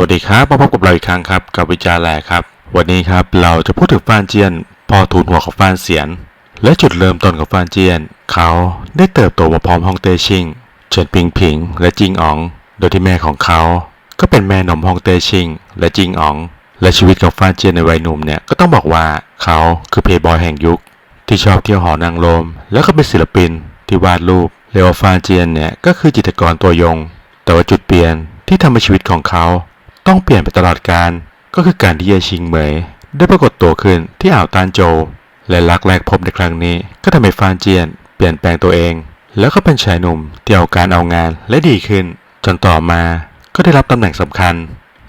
วัสดีครับมาพบกับเราอีกครั้งครับกับวิจารแหลกครับ วันนี้ครับเราจะพูดถึงฟานเจียน พอทูลหัวของฟานเสียน และจุดเริ่มต้นของฟานเจียน เขาได้เติบโตมาพร้อมฮองเต้ชิง เฉินปิงผิง และจิงอ๋อง โดยที่แม่ของเขา ก็เป็นแม่หนมฮองเต้ชิง และจิงอ๋อง และชีวิตของฟานเจียนในวัยหนุ่มเนี่ยก็ต้องบอกว่าเขาคือเพย์บอยแห่งยุค ที่ชอบเที่ยวหอนางรมแล้วก็เป็นศิลปินที่วาดรูปเรียกว่าฟานเจียนเนี่ยก็คือจิตรกรตัวยง แต่ว่าจุดเปลี่ยนที่ทำให้ชีวิตของเขา ต้องเปลี่ยนไปตลอดการก็คือการที่เยชิงเหมย ได้ปรากฏตัวขึ้นที่อ่าวตานโจ และรักแรกพบในครั้งนี้ ก็ทำให้ฟานเจียน เปลี่ยนแปลงตัวเอง แล้วก็เป็นชายหนุ่มที่เอาการเอางานและดีขึ้น จนต่อมาก็ได้รับตำแหน่งสำคัญ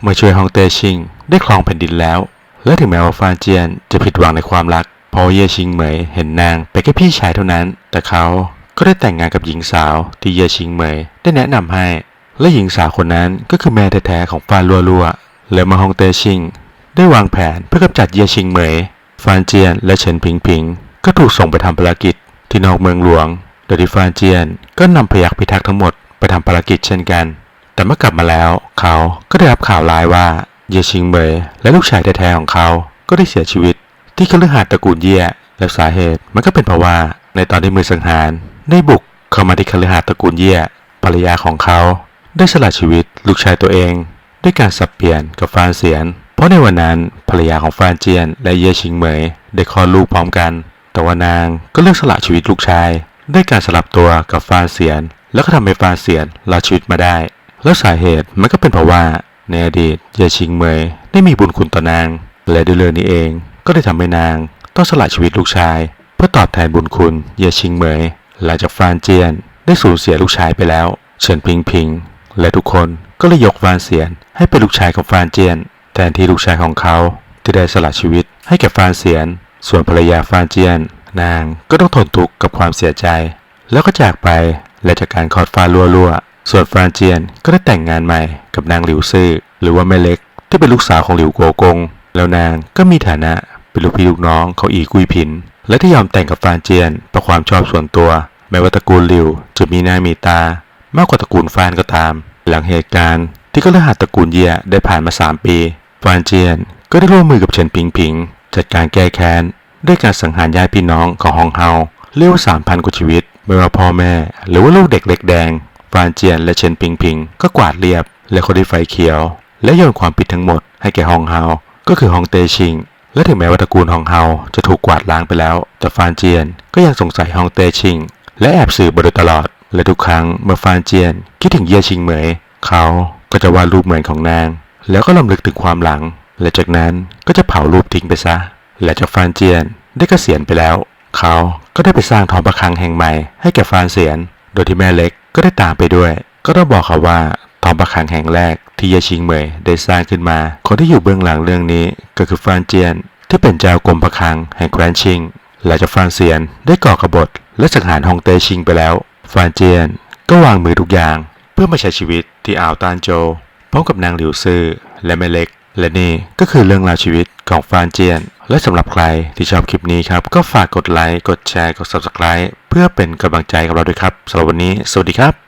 เมื่อช่วยฮองเตชิง ได้ครองแผ่นดินแล้ว และถึงแม้ว่าฟานเจียนจะผิดหวังในความรักเพราะเย่ชิงเหมยเห็นนางเป็นแค่พี่ชายเท่านั้น แต่เขาก็ได้แต่งงานกับหญิงสาวที่เย่ชิงเหมยได้แนะนำให้ และหญิงสาวคนนั้นก็คือแม่แท้ๆของฟานลัวลัวและมาฮองเตชิง ได้วางแผนเพื่อกำจัดเยชิงเหมย ฟานเจียนและเฉินผิงผิง ก็ถูกส่งไปทำภารกิจที่นอกเมืองหลวง โดยที่ฟานเจียนก็นำพยักพิทักษ์ทั้งหมดไปทำภารกิจเช่นกัน แต่เมื่อกลับมาแล้วเขาก็ได้รับข่าวร้ายว่าเยชิงเหมยและลูกชายแท้ๆของเขาก็ได้เสียชีวิต ที่คฤหาสน์ตระกูลเย่และสาเหตุมันก็เป็นเพราะว่าในตอนที่มือสังหารได้บุกเข้ามาที่คฤหาสน์ตระกูลเย่ภรรยาของเขา ได้สละชีวิตลูกชายตัวเอง ด้วยการสับเปลี่ยนกับฟานเสียน เพราะในวันนั้นภรรยาของฟานเจียน และเย่ชิงเหมยได้คลอดลูกพร้อมกัน แต่ว่านางก็เลือกสละชีวิตลูกชาย ด้วยการสลับตัวกับฟานเสียน แล้วก็ทำให้ฟานเสียนรอดชีวิตมาได้ แล้วสาเหตุมันก็เป็นเพราะว่าในอดีตเย่ชิงเหมยได้มีบุญคุณต่อนาง และด้วยเรื่องนี้เองก็ได้ทำให้นางต้องสละชีวิตลูกชาย เพื่อตอบแทนบุญคุณเย่ชิงเหมยหลังจากฟานเจียนได้สูญเสียลูกชายไปแล้ว เฉินพิงพิง และทุกคนก็เลยยกฟานเสียน ให้เป็นลูกชายของฟานเจียน แทนที่ลูกชายของเขาที่ได้สละชีวิตให้แก่ฟานเสียน ส่วนภรรยาฟานเจียน นางก็ต้องทนทุกข์กับความเสียใจ แล้วก็จากไปและจากการคลอดฟ้าลัวๆ ส่วนฟานเจียนก็ได้แต่งงานใหม่กับนางหลิวซื่อหรือว่าแม่เล็กที่เป็นลูกสาวของหลิวโกกง แล้วนางก็มีฐานะเป็นลูกพี่ลูกน้องของอีกุยผิน และที่ยอมแต่งกับฟานเจียนเพราะความชอบส่วนตัว แม้ว่าตระกูลหลิวจะมีหน้ามีตา มากกว่าตระกูลฟานก็ตาม หลังเหตุการณ์ที่ก็เลืหัสตระกูลเย่ได้ผ่านมา 3 ปี ฟานเจียนก็ได้ร่วมมือกับเฉินผิงผิง จัดการแก้แค้นด้วยการสังหารญาติพี่น้องของฮองเฮาเรียกว่า3,000กว่าชีวิตไม่ว่าพ่อแม่ หรือว่าลูกเด็กเล็กแดง ฟานเจียนและเฉินผิงผิง ก็กวาดเรียบ และคนที่ไฟเขียว และโยนความผิดทั้งหมดให้แก่ฮองเฮาก็คือฮองเตชิงและถึงแม้ว่าตระกูลฮองเฮาจะถูกกวาดล้างไปแล้ว แต่ฟานเจียนก็ยังสงสัยฮองเตชิง และแอบสืบมาโดยตลอด และทุกครั้งเมื่อฟานเจียนคิดถึงเย่ชิงเหมย เขาก็จะวาดรูปเหมือนของนาง แล้วก็ลำลึกถึงความหลัง และจากนั้นก็จะเผารูปทิ้งไปซะ และจากฟานเจียนได้เกษียณไปแล้ว เขาก็ได้ไปสร้างทองประคังแห่งใหม่ให้แก่ฟานเสียน โดยที่แม่เล็กก็ได้ตามไปด้วย ก็ต้องบอกเขาว่าทองประคังแห่งแรกที่เย่ชิงเหมยได้สร้างขึ้นมา คนที่อยู่เบื้องหลังเรื่องนี้ก็คือฟานเจียน ที่เป็นเจ้ากรมประคังแห่งแคว้นชิงหลังจากฟานเซียนได้ก่อกบฏและสังหารฮองเตชิงไปแล้ว ฟานเจียนก็วางมือทุกอย่างเพื่อมาใช้ชีวิตที่อ่าวตานโจพร้อมกับนางหลิวซื่อและแม่เล็ก และนี่ก็คือเรื่องราวชีวิตของฟานเจียน และสำหรับใครที่ชอบคลิปนี้ครับ ก็ฝากกดไลค์ กดแชร์ กด subscribe เพื่อเป็นกำลังใจกับเราด้วยครับสำหรับวันนี้ สวัสดีครับ